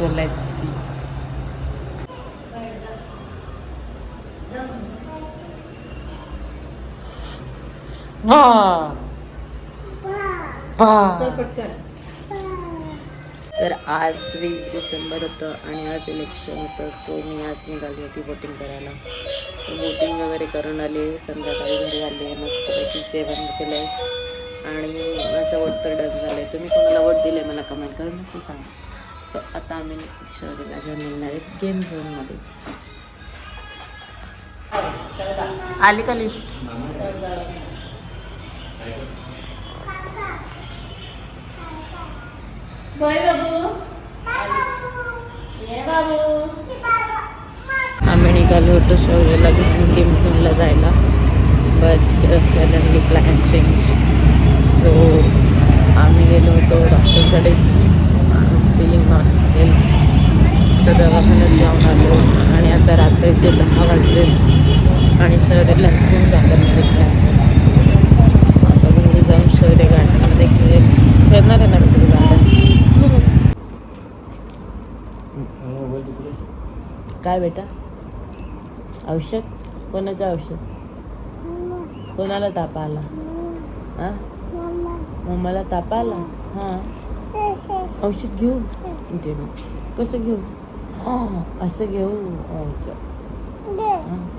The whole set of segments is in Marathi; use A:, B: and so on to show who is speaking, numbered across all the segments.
A: सो लेट्स सी तर आज वीस डिसेंबर होतं आणि आज इलेक्शन होतं सो मी आज निघाली होती वोटिंग करायला. वोटिंग वगैरे करून आले संध्याकाळी घरी आले मस्तपैकी जेवण केलं आहे आणि माझं वोट तर डन झालं आहे तुम्ही कोणाला वोट दिले मला कमेंट करून नक्की सांगा. सो आता आम्ही शहरीला घेऊन निघणार आहे. गेम झोनमध्ये आली का लिफ्ट आम्ही निघालो होतो शौर्यला घेऊन गेम झोनला जायला. But suddenly plan change so आम्ही गेलो होतो डॉक्टरकडे फिलिंग नॉट तर दवाखान्यात जाऊन आलो आणि आता रात्रीचे दहा वाजले आणि शौर्यला झूम गार्डनमध्ये खेळायचं आता घरी जाऊन शहरी गार्डनमध्ये खेळ खेळणार आहे ना मी गार्डन काय बेटा? औषध? कोणाचं औषध? कोणाला ताप आला? हां मम्माला ताप आला? हां. औषध घेऊ? दे ना. कसं घेऊ असं घेऊ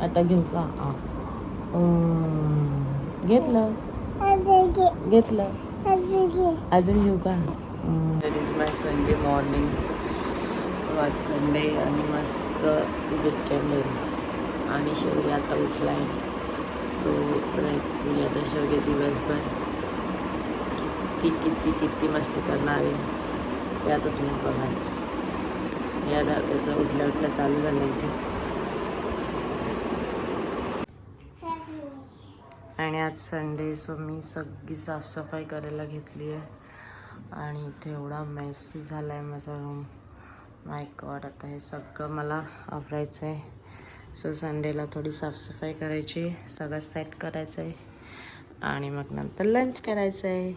A: आता घेऊ का घेतलं घेतलं अजून घेऊ का that is my Sunday morning so आज संडे आणि मस्त विकेंड आणि शौर्य आता उठला आहे सो सी आता शौर्य दिवसभर किती किती किती मस्ती करणार आहे ते आता तुम्ही बघाच हे आता त्याचं उठल्या उठल्या चालू झालं इथे. आणि आज संडे सो मी सगळी साफसफाई करायला घेतली आहे. आणि इथे एवढा मेस झाला आहे माझा रूम माय गॉड आता हे सगळं मला आवरायचं आहे. सो संडेला थोडी साफसफाई करायची सगळं सेट करायचं आहे आणि मग नंतर लंच करायचं आहे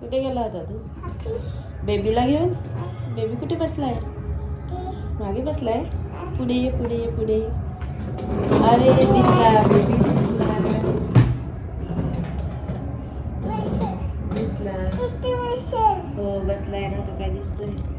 A: कुठे गेला होता तू? बेबीला घेऊन? बेबी कुठे बसलाय? मागे बसलाय? पुढे ये पुढे ये पुढे. अरे दिसला बेबी दिसला. दिसला. हो बसलाय ना तो काय दिसतोय.